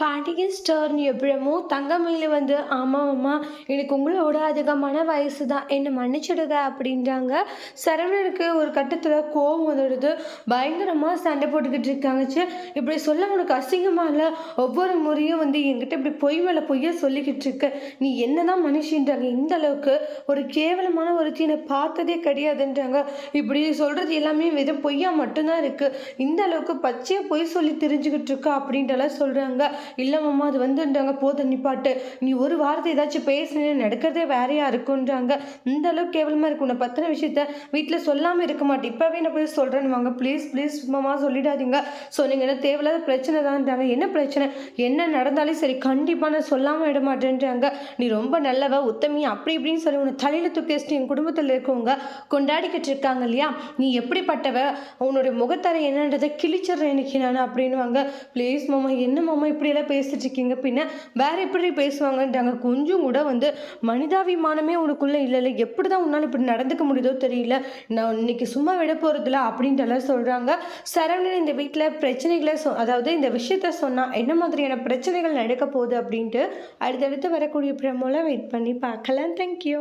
Pandian star எப்படிமோ தங்கமயில வந்து ஆமாம் அம்மா எனக்கு உங்களோட அதிகமான வயசு தான் என்னை மன்னிச்சிடுங்க அப்படின்றாங்க. சரவணனுக்கு ஒரு கட்டத்தில் கோவம் வந்துடுது. பயங்கரமாக சண்டை போட்டுக்கிட்டு இருக்காங்கச்சு இப்படி சொல்ல உனக்கு அசிங்கமாக இல்லை? ஒவ்வொரு முறையும் வந்து என்கிட்ட இப்படி பொய் மேலே பொய்ய சொல்லிக்கிட்டு இருக்க. நீ என்னதான் மனுஷன்றாங்க இந்த அளவுக்கு ஒரு கேவலமான ஒரு தீனை பார்த்ததே கிடையாதுன்றாங்க. இப்படி சொல்கிறது எல்லாமே வெறும் பொய்யா மட்டும்தான் இருக்குது இந்த அளவுக்கு பச்சையாக பொய் சொல்லி தெரிஞ்சுக்கிட்டு இருக்கா அப்படின்றலாம் சொல்கிறாங்க இல்லை மாமா அது வந்துன்றாங்க போத நிப்பாட்டு நீ ஒரு வாரத்தை ஏதாச்சும் பேசுனே நடக்கிறதே வேறையா இருக்குன்றாங்க இந்த அளவுக்கு கேவலமாக இருக்கு. உன்னை பற்றின விஷயத்த வீட்டில் சொல்லாமல் இருக்க மாட்டேன். இப்போவே நான் போய் சொல்கிறேன்னு வாங்க. ப்ளீஸ் ப்ளீஸ் மாமா சொல்லிடாதீங்க. சொன்னீங்கன்னா தேவையில்லாத பிரச்சனை தான்ன்றாங்க என்ன பிரச்சனை? என்ன நடந்தாலும் சரி கண்டிப்பாக நான் சொல்லாமல் விட மாட்டேன்றாங்க. நீ ரொம்ப நல்லவ உத்தமி அப்படி இப்படின்னு சொல்லி உன்னை தலையில் தூக்கி வச்சுட்டு என் குடும்பத்தில் இருக்கவங்க கொண்டாடிக்கிட்டு இருக்காங்க இல்லையா? நீ எப்படிப்பட்டவ? உன்னுடைய முகத்தரை என்னன்றதை கிழிச்சிடுறேன் எனக்கு நான் அப்படின்னுவாங்க. ப்ளீஸ் மாமா என்ன மாமா இப்படியெல்லாம் பேசிட்டு இருக்கீங்க. பின்ன வேற எப்படி பேசுவாங்கன்றாங்க. கொஞ்சம் கூட வந்து மனிதாபிமானமே உனக்குள்ளே இல்லை இல்லை எப்படி தான் உன்னால் இப்படி நடந்துக்க முடியுதோ தெரியல. நான் இன்னைக்கு சும்மா விட போகிறதில்ல அப்படின்ட்டு எல்லாம் சொல்கிறாங்க சரவணன் இந்த வீட்டில் பிரச்சனைகளை சொ அதாவது இந்த விஷயத்த சொன்னால் என்ன மாதிரியான பிரச்சனைகள் நடக்க போகுது அப்படின்ட்டு அடுத்தடுத்து வரக்கூடிய பிரமோல வெயிட் பண்ணி பார்க்கலாம். தேங்க்யூ